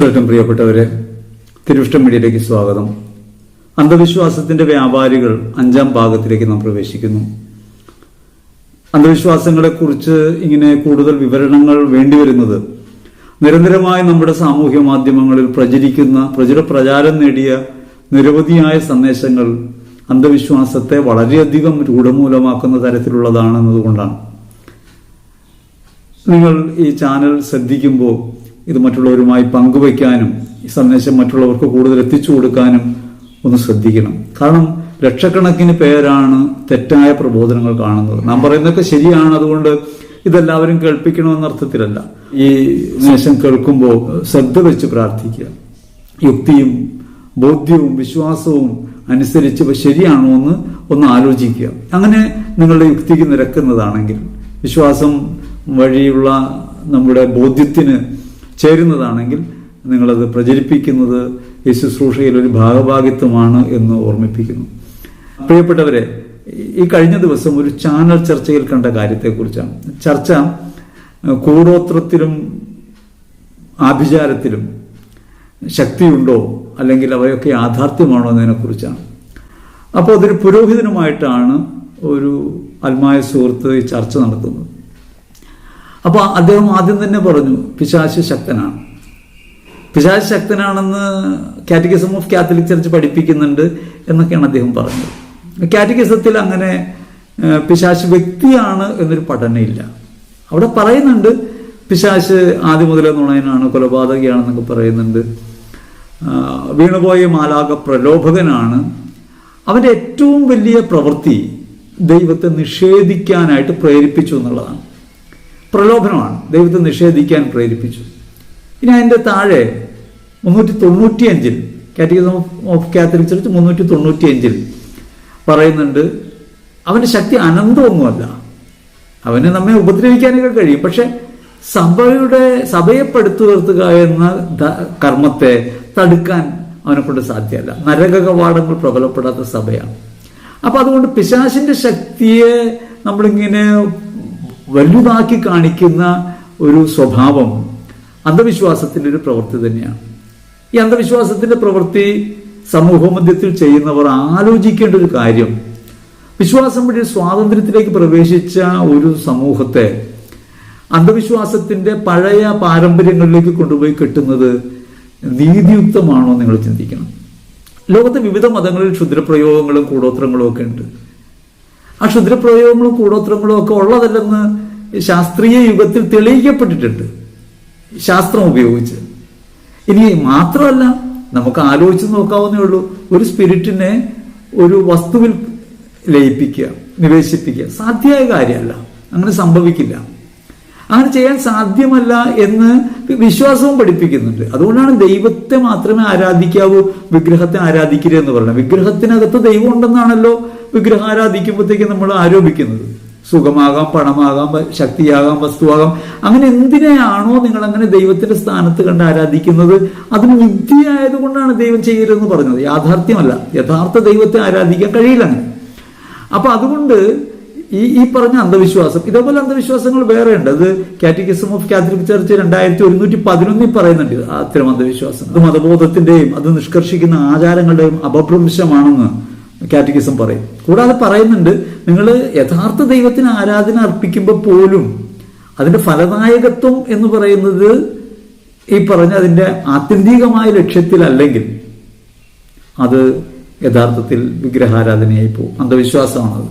Welcome പ്രിയപ്പെട്ടവരെ തിരുവിഷ്ടം മീഡിയയിലേക്ക് സ്വാഗതം. അന്ധവിശ്വാസത്തിന്റെ വ്യാപാരികൾ അഞ്ചാം ഭാഗത്തിലേക്ക് നാം പ്രവേശിക്കുന്നു. അന്ധവിശ്വാസങ്ങളെക്കുറിച്ച് ഇങ്ങനെ കൂടുതൽ വിവരണങ്ങൾ വേണ്ടിവരുന്നത് നിരന്തരമായി നമ്മുടെ സാമൂഹ്യ മാധ്യമങ്ങളിൽ പ്രചരിക്കുന്ന പ്രചുര പ്രചാരം നേടിയ നിരവധിയായ സന്ദേശങ്ങൾ അന്ധവിശ്വാസത്തെ വളരെയധികം രൂഢമൂലമാക്കുന്ന തരത്തിലുള്ളതാണെന്നതുകൊണ്ടാണ്. നിങ്ങൾ ഈ ചാനൽ ശ്രദ്ധിക്കുമ്പോൾ ഇത് മറ്റുള്ളവരുമായി പങ്കുവയ്ക്കാനും ഈ സന്ദേശം മറ്റുള്ളവർക്ക് കൂടുതൽ എത്തിച്ചു കൊടുക്കാനും ഒന്ന് ശ്രദ്ധിക്കണം. കാരണം ലക്ഷക്കണക്കിന് പേരാണ് തെറ്റായ പ്രബോധനങ്ങൾ കാണുന്നത്. നാം പറയുന്നതൊക്കെ ശരിയാണ് അതുകൊണ്ട് ഇതെല്ലാവരും കേൾപ്പിക്കണമെന്ന അർത്ഥത്തിലല്ല. ഈ സന്ദേശം കേൾക്കുമ്പോൾ ശ്രദ്ധ വെച്ച് പ്രാർത്ഥിക്കുക. യുക്തിയും ബോധ്യവും വിശ്വാസവും അനുസരിച്ച് ശരിയാണോ എന്ന് ഒന്ന് ആലോചിക്കുക. അങ്ങനെ നിങ്ങളുടെ യുക്തിക്ക് നിരക്കുന്നതാണെങ്കിൽ വിശ്വാസം വഴിയുള്ള നമ്മുടെ ബോധ്യത്തിന് ചേരുന്നതാണെങ്കിൽ നിങ്ങളത് പ്രചരിപ്പിക്കുന്നത് ഈ ശുശ്രൂഷയിൽ ഒരു ഭാഗഭാഗിത്വമാണ് എന്ന് ഓർമ്മിപ്പിക്കുന്നു. പ്രിയപ്പെട്ടവരെ ഈ കഴിഞ്ഞ ദിവസം ഒരു ചാനൽ ചർച്ചയിൽ കണ്ട കാര്യത്തെക്കുറിച്ചാണ്. ചർച്ച കൂടോത്രത്തിലും ആഭിചാരത്തിലും ശക്തിയുണ്ടോ അല്ലെങ്കിൽ അവയൊക്കെ യാഥാർത്ഥ്യമാണോ എന്നതിനെക്കുറിച്ചാണ്. അപ്പോൾ അതൊരു പുരോഹിതനുമായിട്ടാണ് ഒരു ആത്മായ സുഹൃത്ത് ഈ ചർച്ച നടത്തുന്നത്. അപ്പോൾ അദ്ദേഹം ആദ്യം തന്നെ പറഞ്ഞു പിശാശ് ശക്തനാണ്. പിശാശ് ശക്തനാണെന്ന് കാറ്റഗിസം ഓഫ് കാത്തലിക് ചർച്ച് പഠിപ്പിക്കുന്നുണ്ട് എന്നൊക്കെയാണ് അദ്ദേഹം പറഞ്ഞത്. കാറ്റഗിസത്തിൽ അങ്ങനെ പിശാശ് വ്യക്തിയാണ് എന്നൊരു പഠനമില്ല. അവിടെ പറയുന്നുണ്ട് പിശാശ് ആദ്യം മുതലേ നുണയനാണ് കൊലപാതകയാണെന്നൊക്കെ പറയുന്നുണ്ട്. വീണുപോയ മാലാക പ്രലോഭകനാണ്. അവന്റെ ഏറ്റവും വലിയ പ്രവൃത്തി ദൈവത്തെ നിഷേധിക്കാനായിട്ട് പ്രേരിപ്പിച്ചു എന്നുള്ളതാണ്. പ്രലോഭനമാണ്. ദൈവത്തെ നിഷേധിക്കാൻ പ്രേരിപ്പിച്ചു. ഇനി അതിന്റെ താഴെ മുന്നൂറ്റി തൊണ്ണൂറ്റിയഞ്ചിൽ കാറ്റഗറി ഓഫ് കാത്തലിക് ചർച്ച് മുന്നൂറ്റി തൊണ്ണൂറ്റിയഞ്ചിൽ പറയുന്നുണ്ട് അവന്റെ ശക്തി അനന്തമൊന്നുമല്ല. അവന് നമ്മെ ഉപദ്രവിക്കാനൊക്കെ കഴിയും. പക്ഷെ സഭയുടെ സഭയെ പടുത്തു നിർത്തുക എന്ന കർമ്മത്തെ തടുക്കാൻ അവനെ കൊണ്ട് സാധ്യമല്ല. നരക കവാടങ്ങൾ പ്രബലപ്പെടാത്ത സഭയാണ്. അപ്പൊ അതുകൊണ്ട് പിശാശിന്റെ ശക്തിയെ നമ്മളിങ്ങനെ വലുതാക്കി കാണിക്കുന്ന ഒരു സ്വഭാവം അന്ധവിശ്വാസത്തിന്റെ ഒരു പ്രവൃത്തി തന്നെയാണ്. ഈ അന്ധവിശ്വാസത്തിന്റെ പ്രവൃത്തി സമൂഹ മധ്യത്തിൽ ചെയ്യുന്നവർ ആലോചിക്കേണ്ട ഒരു കാര്യം വിശ്വാസം വഴി സ്വാതന്ത്ര്യത്തിലേക്ക് പ്രവേശിച്ച ഒരു സമൂഹത്തെ അന്ധവിശ്വാസത്തിന്റെ പഴയ പാരമ്പര്യങ്ങളിലേക്ക് കൊണ്ടുപോയി കെട്ടുന്നത് നീതിയുക്തമാണോ നിങ്ങൾ ചിന്തിക്കണം. ലോകത്തെ വിവിധ മതങ്ങളിൽ ക്ഷുദ്രപ്രയോഗങ്ങളും കൂടോത്രങ്ങളും ഒക്കെ ഉണ്ട്. ആ ക്ഷുദ്രപ്രയോഗങ്ങളും കൂടോത്രങ്ങളും ഒക്കെ ഉള്ളതല്ലെന്ന് ശാസ്ത്രീയ യുഗത്തിൽ തെളിയിക്കപ്പെട്ടിട്ടുണ്ട്. ശാസ്ത്രം ഉപയോഗിച്ച്. ഇനി മാത്രമല്ല നമുക്ക് ആലോചിച്ച് നോക്കാവുന്നേ ഉള്ളൂ. ഒരു സ്പിരിറ്റിനെ ഒരു വസ്തുവിൽ ലയിപ്പിക്കുക നിവേശിപ്പിക്കുക സാധ്യമായ കാര്യമല്ല. അങ്ങനെ സംഭവിക്കില്ല. അങ്ങനെ ചെയ്യാൻ സാധ്യമല്ല എന്ന് വിശ്വാസവും പഠിപ്പിക്കുന്നുണ്ട്. അതുകൊണ്ടാണ് ദൈവത്തെ മാത്രമേ ആരാധിക്കാവൂ വിഗ്രഹത്തെ ആരാധിക്കരുത് എന്ന് പറയുന്നത്. വിഗ്രഹത്തിനകത്ത് ദൈവം ഉണ്ടെന്നാണല്ലോ വിഗ്രഹം ആരാധിക്കുമ്പോഴത്തേക്ക് നമ്മൾ ആരോപിക്കുന്നത്. സുഖമാകാം പണമാകാം ശക്തിയാകാം വസ്തുവാകാം. അങ്ങനെ എന്തിനെയാണോ നിങ്ങൾ അങ്ങനെ ദൈവത്തിന്റെ സ്ഥാനത്ത് കണ്ട് ആരാധിക്കുന്നത്? അത് മിഥ്യയായതുകൊണ്ടാണ് ദൈവം ചെയ്യരുതെന്ന് പറഞ്ഞത്. യാഥാർത്ഥ്യമല്ല. യഥാർത്ഥ ദൈവത്തെ ആരാധിക്കാൻ കഴിയില്ല അങ്ങനെ. അപ്പൊ അതുകൊണ്ട് ഈ ഈ പറഞ്ഞ അന്ധവിശ്വാസം ഇതേപോലെ അന്ധവിശ്വാസങ്ങൾ വേറെ ഉണ്ട്. അത് കാറ്റഗിസം ഓഫ് കാത്തലിക് ചർച്ച് രണ്ടായിരത്തി ഒരുന്നൂറ്റി പതിനൊന്നിൽ പറയുന്നുണ്ട് അത്തരം അന്ധവിശ്വാസം അത് മതബോധത്തിന്റെയും അത് നിഷ്കർഷിക്കുന്ന ആചാരങ്ങളുടെയും അപഭ്രംശമാണെന്ന്. കാറ്റഗിസം പറയും. കൂടാതെ പറയുന്നുണ്ട് നിങ്ങൾ യഥാർത്ഥ ദൈവത്തിന് ആരാധന അർപ്പിക്കുമ്പോൾ പോലും അതിന്റെ ഫലദായകത്വം എന്ന് പറയുന്നത് ഈ പറഞ്ഞ അതിന്റെ ആത്യന്തികമായ ലക്ഷ്യത്തിലല്ലെങ്കിൽ അത് യഥാർത്ഥത്തിൽ വിഗ്രഹാരാധനയായി പോകും. അന്ധവിശ്വാസമാണത്.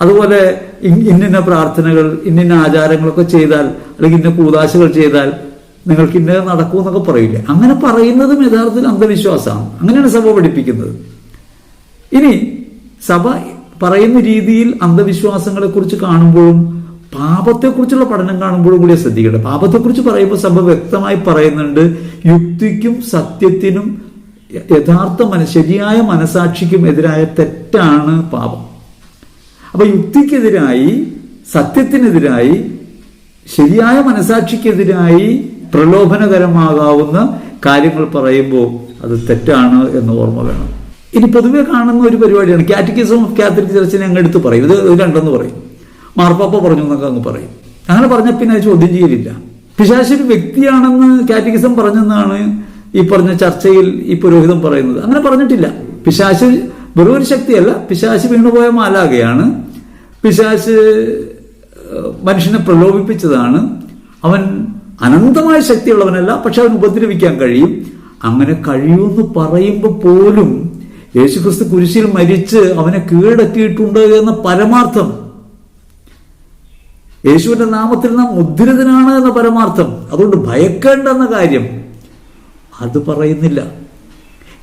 അതുപോലെ ഇന്നിന്ന പ്രാർത്ഥനകൾ ഇന്നിന്ന ആചാരങ്ങളൊക്കെ ചെയ്താൽ അല്ലെങ്കിൽ ഇന്ന കൂതാശകൾ ചെയ്താൽ നിങ്ങൾക്ക് ഇന്നത് നടക്കൂ എന്നൊക്കെ പറയില്ലേ? അങ്ങനെ പറയുന്നതും യഥാർത്ഥത്തിൽ അന്ധവിശ്വാസമാണ്. അങ്ങനെയാണ് സഭ പഠിപ്പിക്കുന്നത്. ഇനി സഭ പറയുന്ന രീതിയിൽ അന്ധവിശ്വാസങ്ങളെ കുറിച്ച് കാണുമ്പോഴും പാപത്തെക്കുറിച്ചുള്ള പഠനം കാണുമ്പോഴും കൂടി ശ്രദ്ധിക്കേണ്ടത് പാപത്തെക്കുറിച്ച് പറയുമ്പോൾ സഭ വ്യക്തമായി പറയുന്നുണ്ട് യുക്തിക്കും സത്യത്തിനും യഥാർത്ഥ മന ശരിയായ മനസാക്ഷിക്കും എതിരായ തെറ്റാണ് പാപം. അപ്പൊ യുക്തിക്കെതിരായി സത്യത്തിനെതിരായി ശരിയായ മനസാക്ഷിക്കെതിരായി പ്രലോഭനകരമാകാവുന്ന കാര്യങ്ങൾ പറയുമ്പോൾ അത് തെറ്റാണ് എന്ന് ഓർമ്മ വേണം. ഇനി പൊതുവെ കാണുന്ന ഒരു പരിപാടിയാണ്. കാറ്റഗിസം ഓഫ് കാത്തലിക് ചർച്ചിനെ അങ്ങ് എടുത്ത് പറയും. ഇത് രണ്ടെന്ന് പറയും. മാർപ്പാപ്പ പറഞ്ഞു എന്നൊക്കെ അങ്ങ് പറയും. അങ്ങനെ പറഞ്ഞ പിന്നെ ചോദ്യം ചെയ്യലില്ല. ഒരു വ്യക്തിയാണെന്ന് കാറ്റഗിസം പറഞ്ഞെന്നാണ് ഈ പറഞ്ഞ ചർച്ചയിൽ ഈ പുരോഹിതൻ പറയുന്നത്. അങ്ങനെ പറഞ്ഞിട്ടില്ല. പിശാശ് വെറും ഒരു ശക്തിയല്ല. പിശാശ് വീണുപോയ മാലാകയാണ് പിശാശ് മനുഷ്യനെ പ്രലോഭിപ്പിച്ചതാണ്. അവൻ അനന്തമായ ശക്തിയുള്ളവനല്ല പക്ഷെ അവൻ ഉപദ്രവിക്കാൻ കഴിയും. അങ്ങനെ കഴിയുമെന്ന് പറയുമ്പോൾ പോലും യേശുക്രിസ്തു കുരിശിൽ മരിച്ച് അവനെ കീഴടക്കിയിട്ടുണ്ട് എന്ന പരമാർത്ഥം. യേശുവിന്റെ നാമത്തിൽ നാം മുദ്രിതനാണ് എന്ന പരമാർത്ഥം. അതുകൊണ്ട് ഭയക്കേണ്ട എന്ന കാര്യം. അത് പറയുന്നില്ല.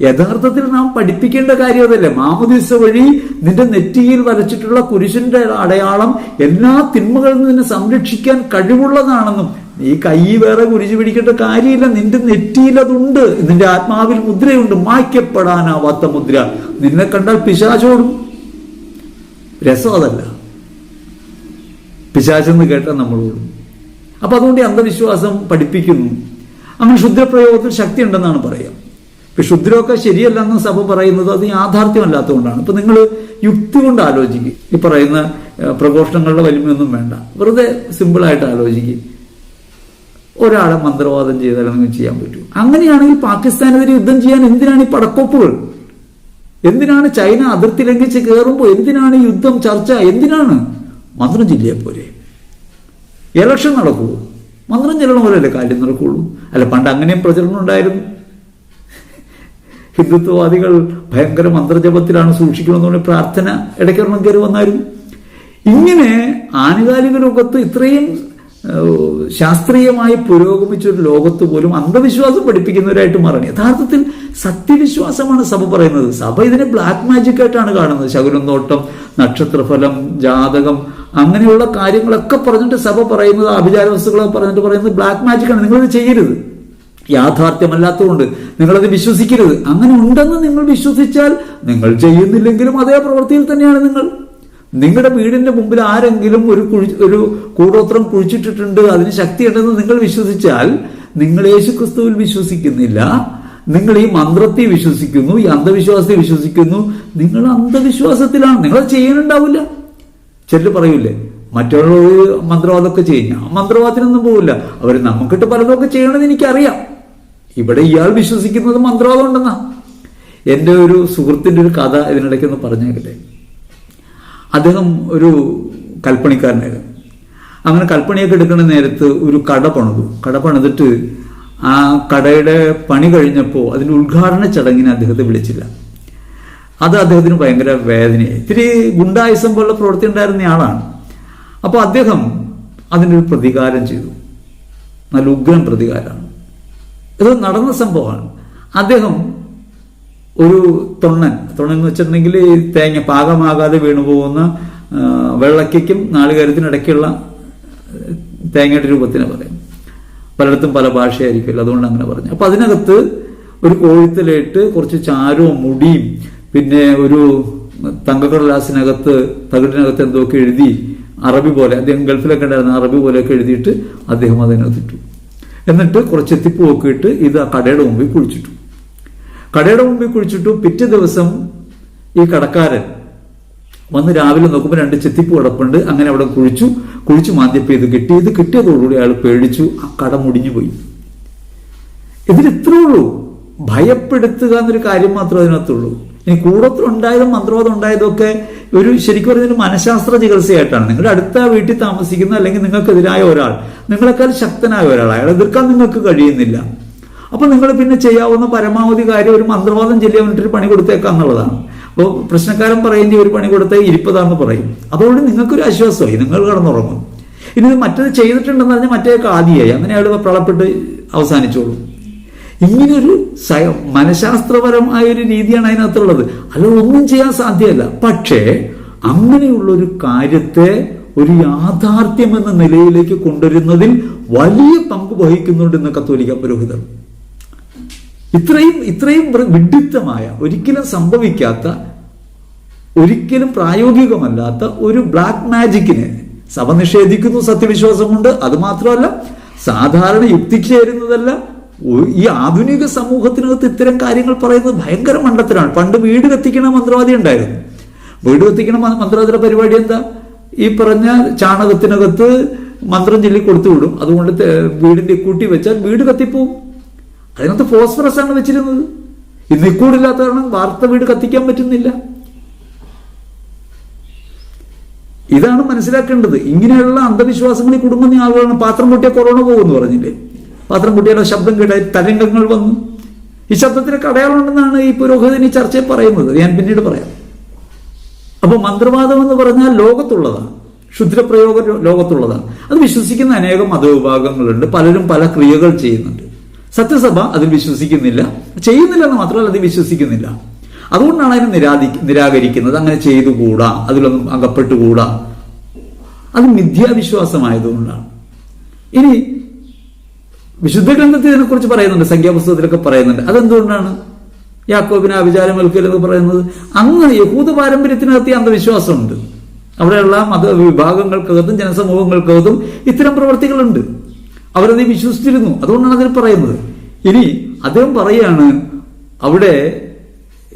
യഥാർത്ഥത്തിൽ നാം പഠിപ്പിക്കേണ്ട കാര്യം അതല്ലേ. മാമോദിസ വഴി നിന്റെ നെറ്റിയിൽ വരച്ചിട്ടുള്ള കുരിശിന്റെ അടയാളം എല്ലാ തിന്മകളിൽ നിന്ന് സംരക്ഷിക്കാൻ കഴിവുള്ളതാണെന്നും നീ കൈ വേറെ കുരിച്ചു പിടിക്കേണ്ട കാര്യമില്ല. നിന്റെ നെറ്റിയിലതുണ്ട്. നിന്റെ ആത്മാവിൽ മുദ്രയുണ്ട്. മായ്ക്കപ്പെടാനാവാത്ത മുദ്ര. നിന്നെ കണ്ടാൽ പിശാചോടും. രസം അതല്ല. പിശാചെന്ന് കേട്ടാൽ നമ്മളോടും അപ്പൊ അതുകൊണ്ട് അന്ധവിശ്വാസം പഠിപ്പിക്കുന്നു. അങ്ങനെ ക്ഷുദ്രപ്രയോഗത്തിൽ ശക്തി ഉണ്ടെന്നാണ് പറയാം. ഇപ്പൊ ശരിയല്ല ശരിയല്ലെന്ന് സഭ പറയുന്നത് അത് യാഥാർത്ഥ്യമല്ലാത്തതുകൊണ്ടാണ്. ഇപ്പൊ നിങ്ങൾ യുക്തി കൊണ്ട് ആലോചിക്കുക ഈ പറയുന്ന പ്രഘോഷണങ്ങളുടെ വലിമയൊന്നും വേണ്ട. വെറുതെ സിമ്പിളായിട്ട് ആലോചിക്കുക ഒരാളെ മന്ത്രവാദം ചെയ്താലൊന്നും ചെയ്യാൻ പറ്റൂ. അങ്ങനെയാണെങ്കിൽ പാകിസ്ഥാനെതിരെ യുദ്ധം ചെയ്യാൻ എന്തിനാണ് ഈ പടക്കോപ്പുകൾ? എന്തിനാണ് ചൈന അതിർത്തി ലംഘിച്ച് കയറുമ്പോൾ എന്തിനാണ് യുദ്ധം ചർച്ച? എന്തിനാണ്? മന്ത്രം ജില്ലയെ പോലെ ഇലക്ഷൻ നടക്കുമോ മന്ത്രം ചെല്ലണ പോലെയല്ലേ കാര്യം നടക്കുള്ളൂ. അല്ല പണ്ട് അങ്ങനെയും പ്രചരണം ഉണ്ടായിരുന്നു. ഹിന്ദുത്വവാദികൾ ഭയങ്കര മന്ത്രജപത്തിലാണ് സൂക്ഷിക്കണമെന്ന് പറഞ്ഞ പ്രാർത്ഥന ഇടയ്ക്കൊരെണ്ണം കയറി വന്നായിരുന്നു. ഇങ്ങനെ ആനുകാലിക ലോകത്ത് ഇത്രയും ശാസ്ത്രീയമായി പുരോഗമിച്ച ഒരു ലോകത്ത് പോലും അന്ധവിശ്വാസം പഠിപ്പിക്കുന്നവരായിട്ട് മാറണം. യഥാർത്ഥത്തിൽ സത്യവിശ്വാസമാണ് സഭ പറയുന്നത്. സഭ ഇതിനെ ബ്ലാക്ക് മാജിക് ആയിട്ടാണ് കാണുന്നത്. ശകുനം നോട്ടം നക്ഷത്രഫലം ജാതകം അങ്ങനെയുള്ള കാര്യങ്ങളൊക്കെ പറഞ്ഞിട്ട് സഭ പറയുന്നത് ആഭിചാര വസ്തുക്കളൊക്കെ പറഞ്ഞിട്ട് പറയുന്നത് ബ്ലാക്ക് മാജിക് ആണ്. നിങ്ങളിത് ചെയ്യരുത്. യാഥാർത്ഥ്യമല്ലാത്തതുകൊണ്ട് നിങ്ങളത് വിശ്വസിക്കരുത്. അങ്ങനെ ഉണ്ടെന്ന് നിങ്ങൾ വിശ്വസിച്ചാൽ നിങ്ങൾ ചെയ്യുന്നില്ലെങ്കിലും അതേ പ്രവൃത്തിയിൽ തന്നെയാണ് നിങ്ങൾ. നിങ്ങളുടെ വീടിന്റെ മുമ്പിൽ ആരെങ്കിലും ഒരു കുഴി ഒരു കൂടോത്രം കുഴിച്ചിട്ടിട്ടുണ്ട് അതിന് ശക്തിയുണ്ടെന്ന് നിങ്ങൾ വിശ്വസിച്ചാൽ നിങ്ങൾ യേശുക്രിസ്തുവിൽ വിശ്വസിക്കുന്നില്ല നിങ്ങൾ ഈ മന്ത്രത്തെ വിശ്വസിക്കുന്നു ഈ അന്ധവിശ്വാസത്തെ വിശ്വസിക്കുന്നു നിങ്ങൾ അന്ധവിശ്വാസത്തിലാണ് നിങ്ങൾ ചെയ്യാനുണ്ടാവില്ല. ചിലർ പറയൂലേ മറ്റുള്ളവർ മന്ത്രവാദമൊക്കെ ചെയ്യുന്ന ഞാൻ മന്ത്രവാദത്തിനൊന്നും പോവില്ല. അവർ നമുക്കിട്ട് പലതൊക്കെ ചെയ്യണമെന്ന് എനിക്കറിയാം. ഇവിടെ ഇയാൾ വിശ്വസിക്കുന്നത് മന്ത്രവാദം ഉണ്ടെന്നാ എന്റെ ഒരു സുഹൃത്തിന്റെ ഒരു കഥ ഇതിനിടയ്ക്കൊന്ന് പറഞ്ഞേക്കട്ടെ. അദ്ദേഹം ഒരു കൽപ്പണിക്കാരനായിരുന്നു. അങ്ങനെ കൽപ്പണിയൊക്കെ എടുക്കുന്ന നേരത്ത് ഒരു കട പണിതു. കട പണിതിട്ട് ആ കടയുടെ പണി കഴിഞ്ഞപ്പോൾ അതിന്റെ ഉദ്ഘാടന ചടങ്ങിന് അദ്ദേഹത്തെ വിളിച്ചില്ല. അത് അദ്ദേഹത്തിന് ഭയങ്കര വേദനയായി. ഇത്തിരി ഗുണ്ടായുസം പോലുള്ള പ്രവൃത്തി ഉണ്ടായിരുന്ന ആളാണ്. അപ്പോൾ അദ്ദേഹം അതിനൊരു പ്രതികാരം ചെയ്തു. നല്ല ഉഗ്രൻ പ്രതികാരമാണ്. ഇത് നടന്ന സംഭവമാണ്. അദ്ദേഹം ഒരു തൊണ്ണൻ. തൊണ്ണൻ എന്ന് വെച്ചിട്ടുണ്ടെങ്കിൽ തേങ്ങ പാകമാകാതെ വീണു പോകുന്ന വെള്ളക്കും നാളികാരത്തിനും ഇടയ്ക്കുള്ള തേങ്ങയുടെ രൂപത്തിന് പറയും പലയിടത്തും പല ഭാഷയായിരിക്കുമല്ലോ അതുകൊണ്ട് അങ്ങനെ പറഞ്ഞു. അപ്പൊ അതിനകത്ത് ഒരു കോഴിത്തലിട്ട് കുറച്ച് ചാരവും മുടിയും പിന്നെ ഒരു തങ്കക്കടലാസിനകത്ത് തകിടിനകത്ത് എന്തൊക്കെ എഴുതി അറബി പോലെ അദ്ദേഹം ഗൾഫിലൊക്കെ ഉണ്ടായിരുന്ന അറബി പോലെയൊക്കെ എഴുതിയിട്ട് അദ്ദേഹം അതിനകത്തിട്ടു. എന്നിട്ട് കുറച്ച് എത്തിപ്പ് നോക്കിയിട്ട് ഇത് ആ കടയുടെ മുമ്പിൽ കുഴിച്ചിട്ടു. കടയുടെ മുമ്പിൽ കുഴിച്ചിട്ടു പിറ്റേ ദിവസം ഈ കടക്കാരൻ വന്ന് രാവിലെ നോക്കുമ്പോൾ രണ്ട് ചെത്തിപ്പ് കിടപ്പുണ്ട്. അങ്ങനെ അവിടെ കുഴിച്ചു കുഴിച്ചു മാന്തിയപ്പോൾ ഇത് കിട്ടി. ഇത് കിട്ടിയതോടുകൂടി അയാൾ പേടിച്ചു ആ കട മുടിഞ്ഞു പോയി. ഇതിലിത്രേ ഉള്ളൂ. ഭയപ്പെടുത്തുക എന്നൊരു കാര്യം മാത്രമേ അതിനകത്തുള്ളൂ. ഇനി കൂടത്തിൽ ഉണ്ടായതും മന്ത്രവാദം ഉണ്ടായതും ഒക്കെ ഒരു ശരിക്കും ഒരു മനഃശാസ്ത്ര ചികിത്സയായിട്ടാണ്. നിങ്ങളുടെ അടുത്ത വീട്ടിൽ താമസിക്കുന്ന അല്ലെങ്കിൽ നിങ്ങൾക്കെതിരായ ഒരാൾ നിങ്ങളെക്കാൾ ശക്തനായ ഒരാൾ അയാൾ എതിർക്കാൻ നിങ്ങൾക്ക് കഴിയുന്നില്ല. അപ്പൊ നിങ്ങൾ പിന്നെ ചെയ്യാവുന്ന പരമാവധി കാര്യം ഒരു മന്ത്രവാദം ചൊല്ലി അവനിട്ടൊരു പണി കൊടുത്തേക്കാം എന്നുള്ളതാണ്. അപ്പോൾ പ്രശ്നക്കാരൻ പറയുന്ന ഒരു പണി കൊടുത്തേ ഇരിപ്പതാന്ന് പറയും. അതുകൊണ്ട് നിങ്ങൾക്കൊരു ആശ്വാസമായി നിങ്ങൾ കിടന്നുറങ്ങും. ഇനി ഇത് മറ്റത് ചെയ്തിട്ടുണ്ടെന്ന് പറഞ്ഞാൽ മറ്റേ ആദിയായി. അങ്ങനെ അയാൾ പ്രളപ്പെട്ട് അവസാനിച്ചോളൂ. ഇങ്ങനൊരു സയ- മനഃശാസ്ത്രപരമായ ഒരു രീതിയാണ് അതിനകത്തുള്ളത്. അല്ല ഒന്നും ചെയ്യാൻ സാധ്യമല്ല. പക്ഷേ അങ്ങനെയുള്ള ഒരു കാര്യത്തെ ഒരു യാഥാർത്ഥ്യം എന്ന നിലയിലേക്ക് കൊണ്ടുവരുന്നതിൽ വലിയ പങ്ക് വഹിക്കുന്നുണ്ട് ഇന്ന് കത്തോലിക്ക പുരോഹിതർ. ഇത്രയും ഇത്രയും വിഡിത്തമായ ഒരിക്കലും സംഭവിക്കാത്ത ഒരിക്കലും പ്രായോഗികമല്ലാത്ത ഒരു ബ്ലാക്ക് മാജിക്കിനെ സഭ നിഷേധിക്കുന്നു സത്യവിശ്വാസമുണ്ട്. അത് മാത്രമല്ല സാധാരണ യുക്തിക്ക് ചേരുന്നതല്ല ഈ ആധുനിക സമൂഹത്തിനകത്ത് ഇത്തരം കാര്യങ്ങൾ പറയുന്നത് ഭയങ്കര മണ്ടത്തിലാണ് പണ്ട് വീട് കത്തിക്കണ മന്ത്രവാദി ഉണ്ടായിരുന്നു. വീട് കത്തിക്കണ മന്ത്രവാദിയുടെ പരിപാടി എന്താ? ഈ പറഞ്ഞ ചാണകത്തിനകത്ത് മന്ത്രം ചൊല്ലി കൊടുത്തു വിടും. അതുകൊണ്ട് വീടിന്റെ കൂട്ടി വെച്ചാൽ വീട് കത്തിപ്പോവും. അതിനകത്ത് ഫോസ്ഫറസ് ആണ് വെച്ചിരുന്നത്. ഇന്ന് ഇക്കൂടില്ലാത്ത കാരണം വാർത്ത വീട് കത്തിക്കാൻ പറ്റുന്നില്ല. ഇതാണ് മനസ്സിലാക്കേണ്ടത്. ഇങ്ങനെയുള്ള അന്ധവിശ്വാസങ്ങൾ ഈ കുടുംബം ആളുകളാണ് പാത്രം പൊട്ടിയ കൊറോണ പോകുമെന്ന് പറഞ്ഞില്ലേ? പാത്രം പൊട്ടിയുടെ ശബ്ദം കേട്ടാൽ തരംഗങ്ങൾ വന്നു. ഈ ശബ്ദത്തിനൊക്കെ അടയാളമുണ്ടെന്നാണ് ഈ പുരോഹിതൻ ഈ ചർച്ചയിൽ പറയുന്നത്. ഞാൻ പിന്നീട് പറയാം. അപ്പൊ മന്ത്രവാദം എന്ന് പറഞ്ഞാൽ ലോകത്തുള്ളതാണ്. ക്ഷുദ്രപ്രയോഗ ലോകത്തുള്ളതാണ്. അത് വിശ്വസിക്കുന്ന അനേകം മതവിഭാഗങ്ങളുണ്ട്. പലരും പല ക്രിയകൾ ചെയ്യുന്നുണ്ട്. സത്യസഭ അതിൽ വിശ്വസിക്കുന്നില്ല ചെയ്യുന്നില്ല എന്ന് മാത്രമല്ല അത് വിശ്വസിക്കുന്നില്ല. അതുകൊണ്ടാണ് അതിനെ നിരാധി നിരാകരിക്കുന്നത്. അങ്ങനെ ചെയ്തുകൂടാ അതിലൊന്നും അകപ്പെട്ടുകൂടാ. അത് മിഥ്യാവിശ്വാസമായതുകൊണ്ടാണ്. ഇനി വിശുദ്ധ ഗ്രന്ഥത്തിൽ ഇതിനെക്കുറിച്ച് പറയുന്നുണ്ട് സംഖ്യാപുസ്തകത്തിലൊക്കെ പറയുന്നുണ്ട്. അതെന്തുകൊണ്ടാണ്? യാക്കോബിന് എന്ന് പറയുന്നത്? അന്ന് യഹൂദ പാരമ്പര്യത്തിനകത്ത് അന്ധവിശ്വാസമുണ്ട്. അവിടെയുള്ള മത വിഭാഗങ്ങൾക്കകത്തും ജനസമൂഹങ്ങൾക്കകത്തും ഇത്തരം പ്രവർത്തികളുണ്ട്. അവരത് വിശ്വസിച്ചിരുന്നു. അതുകൊണ്ടാണ് അതിന് പറയുന്നത്. ഇനി അദ്ദേഹം പറയാണ് അവിടെ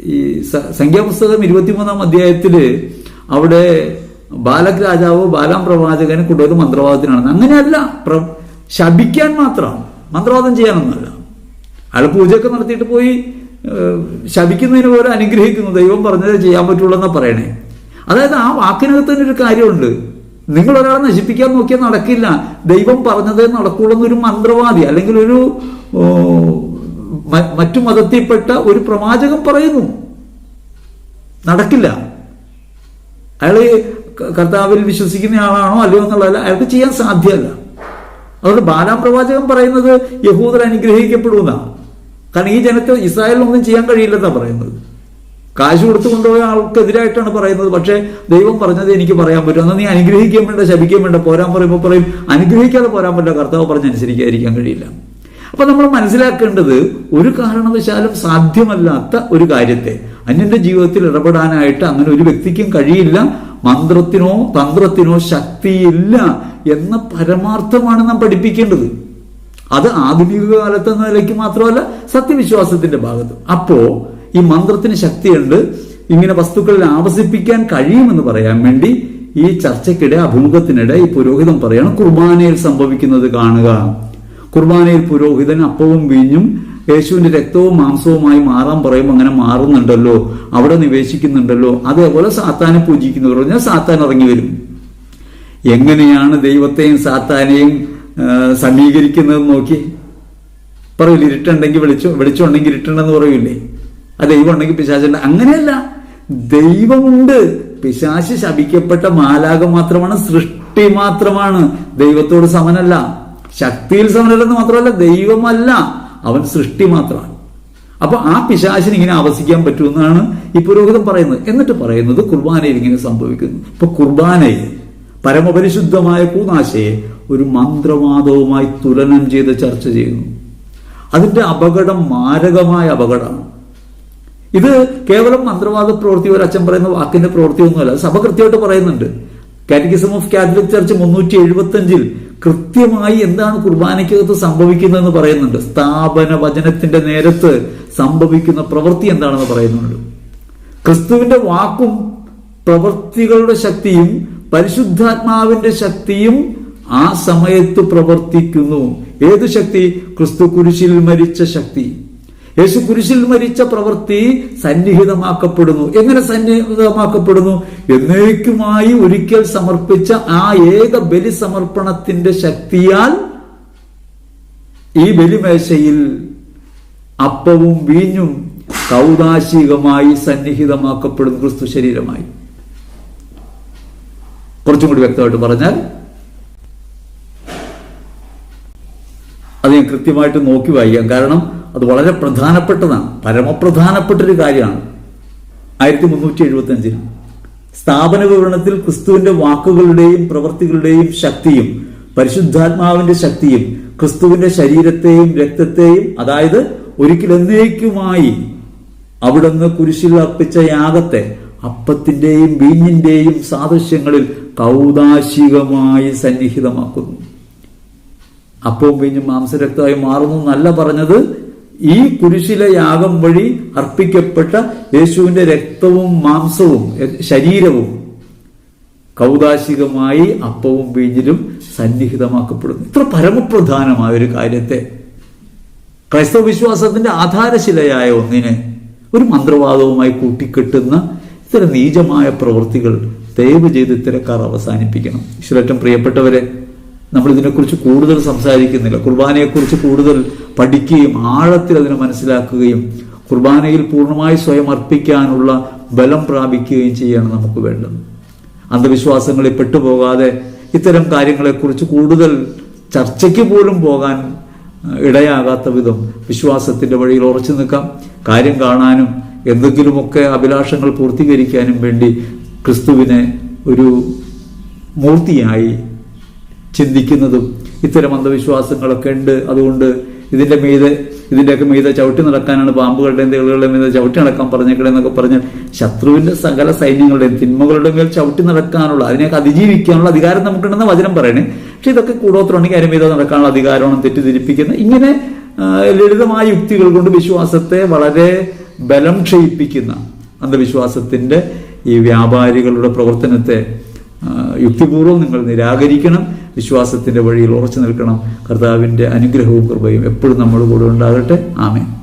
ഈ സംഖ്യാപുസ്തകം ഇരുപത്തിമൂന്നാം അധ്യായത്തിൽ അവിടെ ബാലക് രാജാവ് ബാലാം പ്രവാചകനെ കൊണ്ടുവരുന്ന മന്ത്രവാദത്തിനാണ് അങ്ങനെയല്ല പ്ര- ശപിക്കാൻ മാത്രം മന്ത്രവാദം ചെയ്യാനൊന്നുമല്ല. അയാൾ പൂജയൊക്കെ നടത്തിയിട്ട് പോയി ശപിക്കുന്നതിന് പോലെ അനുഗ്രഹിക്കുന്നു. ദൈവം പറഞ്ഞതേ ചെയ്യാൻ പറ്റുള്ളൂ എന്നാ പറയണേ. അതായത് ആ വാക്കിനകത്ത് തന്നെ ഒരു കാര്യമുണ്ട്. നിങ്ങൾ ഒരാളെ നശിപ്പിക്കാൻ നോക്കിയാൽ നടക്കില്ല. ദൈവം പറഞ്ഞതേ നടക്കുള്ളൂ എന്നൊരു മന്ത്രവാദി അല്ലെങ്കിൽ ഒരു മറ്റു മതത്തിൽപ്പെട്ട ഒരു പ്രവാചകൻ പറയുന്നു. നടക്കില്ല. അയാൾ കർത്താവിൽ വിശ്വസിക്കുന്ന ആളാണോ അല്ലയോ എന്നുള്ളതല്ല അയാൾക്ക് ചെയ്യാൻ സാധ്യമല്ല. അതുകൊണ്ട് ബാലാം പ്രവാചകൻ പറയുന്നത് യഹൂദർ അനുഗ്രഹിക്കപ്പെടുമെന്നാണ്. കാരണം ഈ ജനത്തെ ഇസ്രായേലിനൊന്നും ചെയ്യാൻ കഴിയില്ലെന്നാണ് പറയുന്നത്. കാശ് കൊടുത്തു കൊണ്ടുപോയ ആൾക്കെതിരായിട്ടാണ് പറയുന്നത്. പക്ഷേ ദൈവം പറഞ്ഞത് എനിക്ക് പറയാൻ പറ്റും. എന്നാൽ നീ അനുഗ്രഹിക്കാൻ വേണ്ട ശപിക്കാൻ വേണ്ട പോരാൻ പറയുമ്പോൾ പറയും. അനുഗ്രഹിക്കാതെ പോരാൻ പറ്റില്ല. കർത്താവ് പറഞ്ഞ് അനുസരിക്കാതിരിക്കാൻ കഴിയില്ല. അപ്പൊ നമ്മൾ മനസ്സിലാക്കേണ്ടത് ഒരു കാരണവശാലും സാധ്യമല്ലാത്ത ഒരു കാര്യത്തെ. അന്യന്റെ ജീവിതത്തിൽ ഇടപെടാനായിട്ട് അങ്ങനെ ഒരു വ്യക്തിക്കും കഴിയില്ല. മന്ത്രത്തിനോ തന്ത്രത്തിനോ ശക്തിയില്ല എന്ന പരമാർത്ഥമാണ് നാം പഠിപ്പിക്കേണ്ടത്. അത് ആധുനിക കാലത്ത് നിലയ്ക്ക് മാത്രമല്ല സത്യവിശ്വാസത്തിന്റെ ഭാഗത്ത്. അപ്പോ ഈ മന്ത്രത്തിന് ശക്തിയുണ്ട്. ഇങ്ങനെ വസ്തുക്കളിൽ ആവസിപ്പിക്കാൻ കഴിയുമെന്ന് പറയാൻ വേണ്ടി ഈ ചർച്ചയ്ക്കിടെ അഭിമുഖത്തിനിടെ ഈ പുരോഹിതൻ പറയണം കുർബാനയിൽ സംഭവിക്കുന്നത് കാണുക. കുർബാനയിൽ പുരോഹിതൻ അപ്പവും വീഞ്ഞും യേശുവിന്റെ രക്തവും മാംസവുമായി മാറാൻ പറയുമ്പോൾ അങ്ങനെ മാറുന്നുണ്ടല്ലോ അവിടെ നിവേശിക്കുന്നുണ്ടല്ലോ. അതേപോലെ സാത്താനെ പൂജിക്കുന്നവർ പറഞ്ഞാൽ സാത്താൻ ഇറങ്ങി വരും. എങ്ങനെയാണ് ദൈവത്തെയും സാത്താനെയും സമീകരിക്കുന്നത് നോക്കി പറയില്ല ഇരുട്ടുണ്ടെങ്കിൽ വിളിച്ചു വിളിച്ചുണ്ടെങ്കിൽ ഇരുട്ടുണ്ടെന്ന് പറയൂലേ. ആ ദൈവം ഉണ്ടെങ്കിൽ പിശാചുണ്ട് അങ്ങനെയല്ല. ദൈവമുണ്ട്. പിശാശ് ശപിക്കപ്പെട്ട മാലാക മാത്രമാണ് സൃഷ്ടി മാത്രമാണ്. ദൈവത്തോട് സമനല്ല. ശക്തിയിൽ സമനല്ലെന്ന് മാത്രമല്ല ദൈവമല്ല. അവൻ സൃഷ്ടി മാത്രമാണ്. അപ്പൊ ആ പിശാശിന് ഇങ്ങനെ ആവസിക്കാൻ പറ്റുമെന്നാണ് ഈ പുരോഹിതം പറയുന്നത്. എന്നിട്ട് പറയുന്നത് കുർബാനയിൽ ഇങ്ങനെ സംഭവിക്കുന്നു. ഇപ്പൊ കുർബാനയെ പരമപരിശുദ്ധമായ കൂനാശയെ ഒരു മന്ത്രവാദവുമായി തുലനം ചെയ്ത് ചർച്ച ചെയ്യുന്നു. അതിന്റെ അപകടം മാരകമായ അപകടമാണ്. ഇത് കേവലം മന്ത്രവാദ പ്രവൃത്തി ഒരു അച്ഛൻ പറയുന്ന വാക്കിന്റെ പ്രവൃത്തിയൊന്നുമല്ല സഭ കൃത്യമായിട്ട് പറയുന്നുണ്ട്. കാറ്റഗിസം ഓഫ് കാത്തലിക് ചർച്ച് മുന്നൂറ്റി എഴുപത്തി അഞ്ചിൽ കൃത്യമായി എന്താണ് കുർബാനയ്ക്കകത്ത് സംഭവിക്കുന്നതെന്ന് പറയുന്നുണ്ട്. സ്ഥാപന വചനത്തിന്റെ നേരത്ത് സംഭവിക്കുന്ന പ്രവൃത്തി എന്താണെന്ന് പറയുന്നുണ്ട്. ക്രിസ്തുവിന്റെ വാക്കും പ്രവൃത്തികളുടെ ശക്തിയും പരിശുദ്ധാത്മാവിന്റെ ശക്തിയും ആ സമയത്ത് പ്രവർത്തിക്കുന്നു. ഏത് ശക്തി? ക്രിസ്തു കുരിശിൽ മരിച്ച ശക്തി. യേശു കുരിശിൽ മരിച്ച പ്രവൃത്തി സന്നിഹിതമാക്കപ്പെടുന്നു. എങ്ങനെ സന്നിഹിതമാക്കപ്പെടുന്നു? എന്നേക്കുമായി ഒരിക്കൽ സമർപ്പിച്ച ആ ഏക ബലി സമർപ്പണത്തിന്റെ ശക്തിയാൽ ഈ ബലിമേശയിൽ അപ്പവും വീഞ്ഞും കൗതാശികമായി സന്നിഹിതമാക്കപ്പെടുന്നു ക്രിസ്തു ശരീരമായി. കുറച്ചും കൂടി വ്യക്തമായിട്ട് പറഞ്ഞാൽ അത് ഞാൻ കൃത്യമായിട്ട് നോക്കി വായിക്കാം. കാരണം അത് വളരെ പ്രധാനപ്പെട്ടതാണ് പരമപ്രധാനപ്പെട്ടൊരു കാര്യമാണ്. ആയിരത്തി മുന്നൂറ്റി എഴുപത്തി അഞ്ചിൽ സ്ഥാപന വിവരണത്തിൽ ക്രിസ്തുവിന്റെ വാക്കുകളുടെയും പ്രവൃത്തികളുടെയും ശക്തിയും പരിശുദ്ധാത്മാവിന്റെ ശക്തിയും ക്രിസ്തുവിന്റെ ശരീരത്തെയും രക്തത്തെയും അതായത് ഒരിക്കലെന്നേക്കുമായി അവിടുന്ന് കുരിശിൽ അർപ്പിച്ച യാഗത്തെ അപ്പത്തിന്റെയും വീഞ്ഞിന്റെയും സാദൃശ്യങ്ങളിൽ കൗതാശികമായി സന്നിഹിതമാക്കുന്നു. അപ്പവും വീഞ്ഞും മാംസരക്തമായി മാറുന്നു എന്നല്ല പറഞ്ഞത് ഈ കുരിശിലെ യാഗം വഴി അർപ്പിക്കപ്പെട്ട യേശുവിന്റെ രക്തവും മാംസവും ശരീരവും കൗതാശികമായി അപ്പവും വീഞ്ഞിലും സന്നിഹിതമാക്കപ്പെടുന്നു. ഇത്ര പരമപ്രധാനമായ ഒരു കാര്യത്തെ ക്രൈസ്തവ വിശ്വാസത്തിന്റെ ആധാരശിലയായ ഒന്നിനെ ഒരു മന്ത്രവാദവുമായി കൂട്ടിക്കെട്ടുന്ന ഇത്തരം നീചമായ പ്രവൃത്തികൾ ദയവ് ചെയ്ത് ഇത്തരക്കാർ അവസാനിപ്പിക്കണം. ഈശ്വരറ്റം പ്രിയപ്പെട്ടവരെ നമ്മൾ ഇതിനെക്കുറിച്ച് കൂടുതൽ സംസാരിക്കുന്നില്ല. കുർബാനയെക്കുറിച്ച് കൂടുതൽ പഠിക്കുകയും ആഴത്തിൽ അതിനെ മനസ്സിലാക്കുകയും കുർബാനയിൽ പൂർണമായി സ്വയം അർപ്പിക്കാനുള്ള ബലം പ്രാപിക്കുകയും ചെയ്യാണ് നമുക്ക് വേണ്ടത്. അന്ധവിശ്വാസങ്ങളിൽ പെട്ടുപോകാതെ ഇത്തരം കാര്യങ്ങളെക്കുറിച്ച് കൂടുതൽ ചർച്ചയ്ക്ക് പോലും പോകാൻ ഇടയാകാത്ത വിധം വിശ്വാസത്തിന്റെ വഴിയിൽ ഉറച്ചു നിൽക്കാം. കാര്യം കാണാനും എന്തെങ്കിലുമൊക്കെ അഭിലാഷങ്ങൾ പൂർത്തീകരിക്കാനും വേണ്ടി ക്രിസ്തുവിനെ ഒരു മൂർത്തിയായി ചിന്തിക്കുന്നതും ഇത്തരം അന്ധവിശ്വാസങ്ങളൊക്കെ ഉണ്ട്. അതുകൊണ്ട് ഇതിന്റെ മീതെ ഇതിന്റെയൊക്കെ മീത ചവിട്ടി നടക്കാനാണ് പാമ്പുകളുടെ തേളുകളുടെ മീത ചവിട്ടി നടക്കാൻ പറഞ്ഞേക്കണെന്നൊക്കെ പറഞ്ഞ് ശത്രുവിന്റെ സകല സൈന്യങ്ങളുടെയും തിന്മകളുടെ മേൽ ചവിട്ടി നടക്കാനുള്ള അതിനെയൊക്കെ അതിജീവിക്കാനുള്ള അധികാരം നമുക്കുണ്ടെന്ന് വചനം പറയണേ. പക്ഷെ ഇതൊക്കെ കൂടോത്രമുണ്ടെങ്കിൽ അതിന് മീത നടക്കാനുള്ള അധികാരമാണ് തെറ്റിദ്ധരിപ്പിക്കുന്നത്. ഇങ്ങനെ ലളിതമായ യുക്തികൾ കൊണ്ട് വിശ്വാസത്തെ വളരെ ബലം ക്ഷയിപ്പിക്കുന്ന അന്ധവിശ്വാസത്തിന്റെ ഈ വ്യാപാരികളുടെ പ്രവർത്തനത്തെ യുക്തിപൂർവം നിങ്ങൾ നിരാകരിക്കണം. വിശ്വാസത്തിന്റെ വഴിയിൽ ഉറച്ചു നിൽക്കണം. കർത്താവിന്റെ അനുഗ്രഹവും കൃപയും എപ്പോഴും നമ്മുടെ കൂടെ ഉണ്ടാകട്ടെ. ആമേൻ.